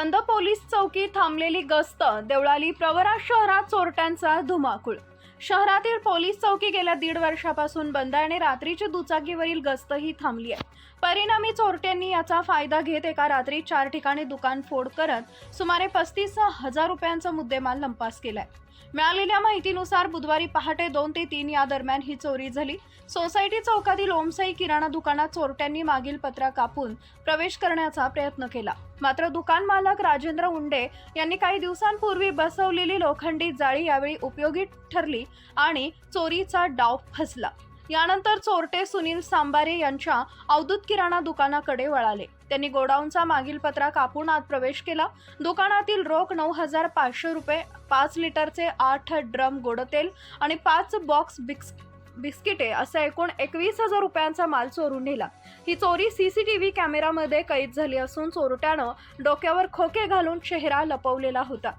बंद पोलीस चौकी थांबलेली गस्त देवळाली प्रवरा शहरात चोरट्यांचा धुमाकूळ. शहरातील पोलीस चौकी गेल्या दीड वर्षापासून बंद आणि रात्रीची दुचाकीवरील गस्त ही थांबली आहे. परिणामी चोरट्यांनी याचा फायदा घेत एका रात्री चार ठिकाणी दुकान फोड करत सुमारे पस्तीस हजार रुपयांचा मुद्देमाल लंपास केलाय. मिळालेल्या माहितीनुसार बुधवारी पहाटे दोन ते तीन या दरम्यान ही चोरी झाली. सोसायटी चौकातील ओमसाई किराणा दुकानात चोरट्यांनी मागील पत्रा कापून प्रवेश करण्याचा प्रयत्न केला. मात्र दुकान मालक राजेंद्र उंडे यांनी काही दिवसांपूर्वी बसवलेली लोखंडी जाळी यावेळी उपयोगी ठरली आणि चोरीचा डाव फसला. यानंतर चोरटे सुनील सांबारे यांच्या अवधूत किराणा दुकानाकडे वळाले. त्यांनी गोडाऊनचा मागील पत्रा कापून आत प्रवेश केला. दुकानातील रोख नऊ हजार पाचशे रुपये पाच लिटरचे आठ ड्रम गोडतेल आणि पाच बॉक्स बिक्स बिस्किटे असा एकूण एकवीस हजार रुपयांचा माल चोरून नेला. ही चोरी सीसीटीव्ही कॅमेरामध्ये कैद झाली असून चोरट्यानं डोक्यावर खोके घालून चेहरा लपवलेला होता.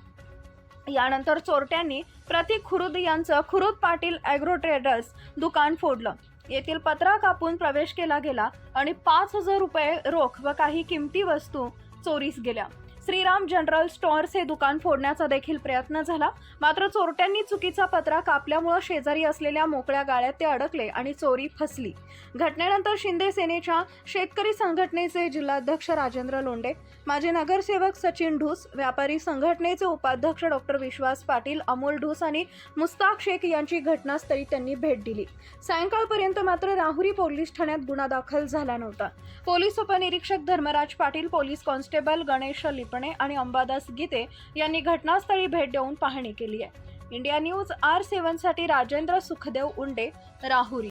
यानंतर चोरट्यांनी प्रतीक खुरुद यांचं खुरुद पाटील ॲग्रो ट्रेडर्स दुकान फोडलं. येथील पत्रा कापून प्रवेश केला गेला आणि पाच हजार रुपये रोख व काही किमती वस्तू चोरीस गेल्या. श्रीराम जनरल स्टोअर्स हे दुकान फोडण्याचा देखील प्रयत्न झाला. मात्र चोरट्यांनी चुकीचा पत्रा कापल्यामुळे शेजारी असलेल्या मोकळ्या गाळ्यात ते अडकले आणि चोरी फसली. घटनेनंतर शिंदे सेनेच्या शेतकरी संघटनेचे जिल्हाध्यक्ष राजेंद्र लोंडे माजी नगरसेवक सचिन ढूस व्यापारी संघटनेचे उपाध्यक्ष डॉक्टर विश्वास पाटील अमोल ढूस आणि मुस्ताक शेख यांची घटनास्थळी त्यांनी भेट दिली. सायंकाळपर्यंत मात्र राहुरी पोलीस ठाण्यात गुन्हा दाखल झाला नव्हता. पोलीस उपनिरीक्षक धर्मराज पाटील पोलीस कॉन्स्टेबल गणेश लिप लिपणे आणि अंबादास गीते यांनी घटनास्थळी भेट देऊन पाहणी केली आहे. इंडिया न्यूज आर सेव्हनसाठी राजेंद्र सुखदेव उंडे राहुरी.